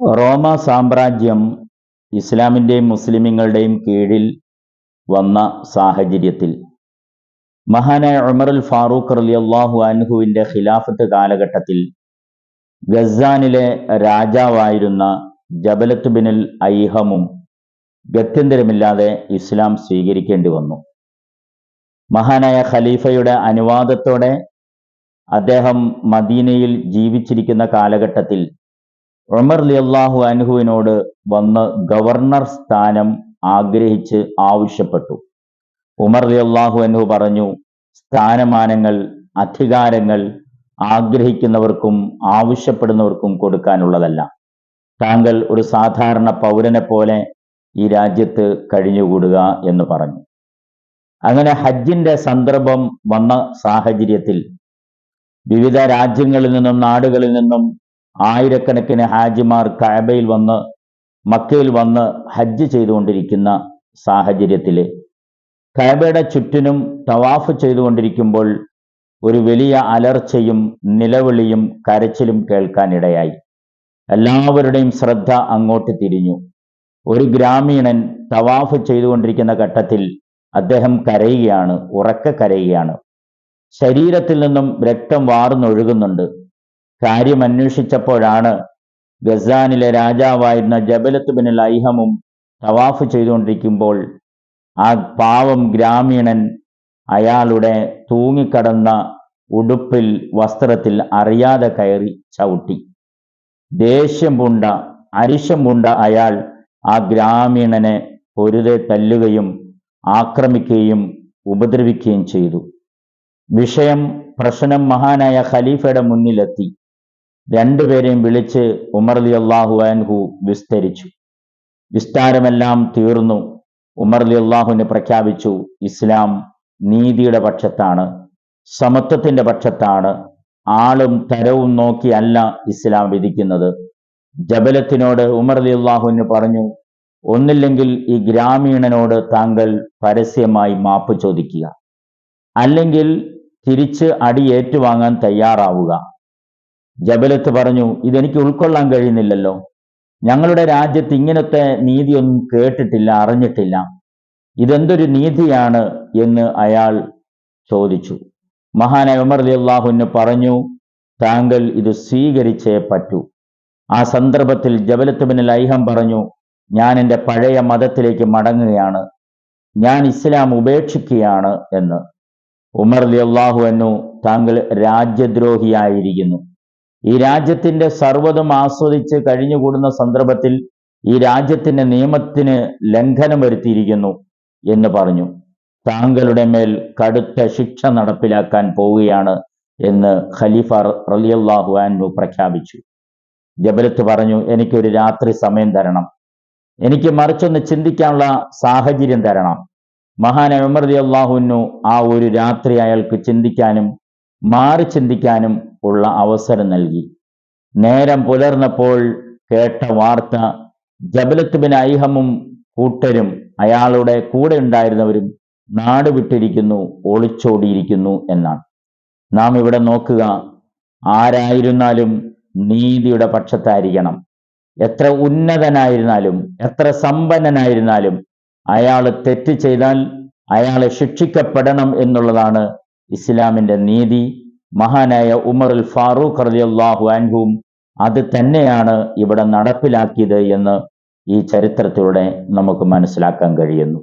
റോമ സാമ്രാജ്യം ഇസ്ലാമിന്റെയും മുസ്ലിമുകളുടെയും കീഴിൽ വന്ന സാഹചര്യത്തിൽ. മഹാനായ ഉമറുൽ ഫാറൂഖ് റലി അള്ളാഹു അൻഹുവിന്റെ ഖിലാഫത്ത് കാലഘട്ടത്തിൽ ഗസാനിലെ രാജാവായിരുന്ന ജബലത്ത് ബിനുൽ ഐഹമും ഗത്യന്തരമില്ലാതെ ഇസ്ലാം സ്വീകരിക്കേണ്ടി വന്നു. മഹാനായ ഖലീഫയുടെ അനുവാദത്തോടെ അദ്ദേഹം മദീനയിൽ ജീവിച്ചിരിക്കുന്ന കാലഘട്ടത്തിൽ ഉമർ അലി അള്ളാഹു അനുഹുവിനോട് വന്ന് ഗവർണർ സ്ഥാനം ആഗ്രഹിച്ച് ആവശ്യപ്പെട്ടു. ഉമർ അലി അള്ളാഹു അനുഹു പറഞ്ഞു സ്ഥാനമാനങ്ങൾ അധികാരങ്ങൾ ആഗ്രഹിക്കുന്നവർക്കും ആവശ്യപ്പെടുന്നവർക്കും കൊടുക്കാനുള്ളതല്ല. താങ്കൾ ഒരു സാധാരണ പൗരനെ പോലെ ഈ രാജ്യത്ത് കഴിഞ്ഞുകൂടുക എന്ന് പറഞ്ഞു. അങ്ങനെ ഹജ്ജിന്റെ സന്ദർഭം വന്ന സാഹചര്യത്തിൽ വിവിധ രാജ്യങ്ങളിൽ നിന്നും നാടുകളിൽ നിന്നും ആയിരക്കണക്കിന് ഹാജിമാർ കഅബയിൽ വന്ന് മക്കയിൽ വന്ന് ഹജ്ജ് ചെയ്തുകൊണ്ടിരിക്കുന്ന സാഹചര്യത്തിൽ കഅബയുടെ ചുറ്റിനും തവാഫ് ചെയ്തുകൊണ്ടിരിക്കുമ്പോൾ ഒരു വലിയ അലർച്ചയും നിലവിളിയും കരച്ചിലും കേൾക്കാനിടയായി. എല്ലാവരുടെയും ശ്രദ്ധ അങ്ങോട്ട് തിരിഞ്ഞു. ഒരു ഗ്രാമീണൻ തവാഫ് ചെയ്തുകൊണ്ടിരിക്കുന്ന ഘട്ടത്തിൽ അദ്ദേഹം കരയുകയാണ് ഉറക്ക കരയുകയാണ്. ശരീരത്തിൽ നിന്നും രക്തം വാർന്നൊഴുകുന്നുണ്ട്. കാര്യം അന്വേഷിച്ചപ്പോഴാണ് ഗസാനിലെ രാജാവായിരുന്ന ജബലത്ത് ബിൻ ലൈഹമും തവാഫ് ചെയ്തുകൊണ്ടിരിക്കുമ്പോൾ ആ പാവം ഗ്രാമീണൻ അയാളുടെ തൂങ്ങിക്കടന്ന ഉടുപ്പിൽ വസ്ത്രത്തിൽ അറിയാതെ കയറി ചവിട്ടി. ദേഷ്യം പൂണ്ട അരിശം പൂണ്ട അയാൾ ആ ഗ്രാമീണനെ പൊരുതെ തല്ലുകയും ആക്രമിക്കുകയും ഉപദ്രവിക്കുകയും ചെയ്തു. വിഷയം പ്രശ്നം മഹാനായ ഖലീഫയുടെ മുന്നിലെത്തി. രണ്ടുപേരെയും വിളിച്ച് ഉമർ അലി അള്ളാഹു അൻഹു വിസ്തരിച്ചു. വിസ്താരമെല്ലാം തീർന്നു. ഉമർ അള്ളാഹുവിനെ പ്രഖ്യാപിച്ചു ഇസ്ലാം നീതിയുടെ പക്ഷത്താണ് സമത്വത്തിന്റെ പക്ഷത്താണ് ആളും തരവും നോക്കിയല്ല ഇസ്ലാം വിധിക്കുന്നത്. ജബലത്തിനോട് ഉമർ അലി അള്ളാഹുവിന് പറഞ്ഞു ഒന്നില്ലെങ്കിൽ ഈ ഗ്രാമീണനോട് താങ്കൾ പരസ്യമായി മാപ്പ് ചോദിക്കുക. അല്ലെങ്കിൽ തിരിച്ച് അടി ഏറ്റുവാങ്ങാൻ തയ്യാറാവുക. ജബലത്ത് പറഞ്ഞു ഇതെനിക്ക് ഉൾക്കൊള്ളാൻ കഴിയുന്നില്ലല്ലോ. ഞങ്ങളുടെ രാജ്യത്ത് ഇങ്ങനത്തെ നീതിയൊന്നും കേട്ടിട്ടില്ല അറിഞ്ഞിട്ടില്ല. ഇതെന്തൊരു നീതിയാണ്? എന്ന് അയാൾ ചോദിച്ചു. മഹാനായ ഉമർ അലി അള്ളാഹുവിന് പറഞ്ഞു താങ്കൾ ഇത് സ്വീകരിച്ചേ പറ്റൂ. ആ സന്ദർഭത്തിൽ ജബലത്ത് ബിൻ ലൈഹം പറഞ്ഞു ഞാൻ എന്റെ പഴയ മതത്തിലേക്ക് മടങ്ങുകയാണ്. ഞാൻ ഇസ്ലാം ഉപേക്ഷിക്കുകയാണ് എന്ന്. ഉമർ അലി അള്ളാഹു എന്നു താങ്കൾ രാജ്യദ്രോഹിയായിരിക്കുന്നു. ഈ രാജ്യത്തിന്റെ സർവതും ആസ്വദിച്ച് കഴിഞ്ഞുകൂടുന്ന സന്ദർഭത്തിൽ ഈ രാജ്യത്തിന്റെ നിയമത്തിന് ലംഘനം വരുത്തിയിരിക്കുന്നു എന്ന് പറഞ്ഞു. താങ്കളുടെ മേൽ കടുത്ത ശിക്ഷ നടപ്പിലാക്കാൻ പോവുകയാണ് എന്ന് ഖലീഫ റലിയല്ലാഹു അൻഹു പ്രഖ്യാപിച്ചു. ജബലത്ത് പറഞ്ഞു എനിക്കൊരു രാത്രി സമയം തരണം. എനിക്ക് മറിച്ചൊന്ന് ചിന്തിക്കാനുള്ള സാഹചര്യം തരണം. മഹാൻ റതി അള്ളാഹുവിനു ആ ഒരു രാത്രി അയാൾക്ക് ചിന്തിക്കാനും മാറി ചിന്തിക്കാനും ഉള്ള അവസരം നൽകി. നേരം പുലർന്നപ്പോൾ കേട്ട വാർത്ത ജബലത്ത് ബിൻ ഐഹമും കൂട്ടരും അയാളുടെ കൂടെ ഉണ്ടായിരുന്നവരും നാട് വിട്ടിരിക്കുന്നു ഒളിച്ചോടിയിരിക്കുന്നു എന്നാണ്. നാം ഇവിടെ നോക്കുക ആരായിരുന്നാലും നീതിയുടെ പക്ഷത്തായിരിക്കണം. എത്ര ഉന്നതനായിരുന്നാലും എത്ര സമ്പന്നനായിരുന്നാലും അയാൾ തെറ്റ് ചെയ്താൽ അയാളെ ശിക്ഷിക്കപ്പെടണം എന്നുള്ളതാണ് ഇസ്ലാമിന്റെ നീതി. മഹാനായ ഉമറുൽ ഫാറൂഖ് റളിയല്ലാഹു അൻഹും അത് തന്നെയാണ് ഇവിടെ നടപ്പിലാക്കിയത് എന്ന് ഈ ചരിത്രത്തിലൂടെ നമുക്ക് മനസ്സിലാക്കാൻ കഴിയുന്നു.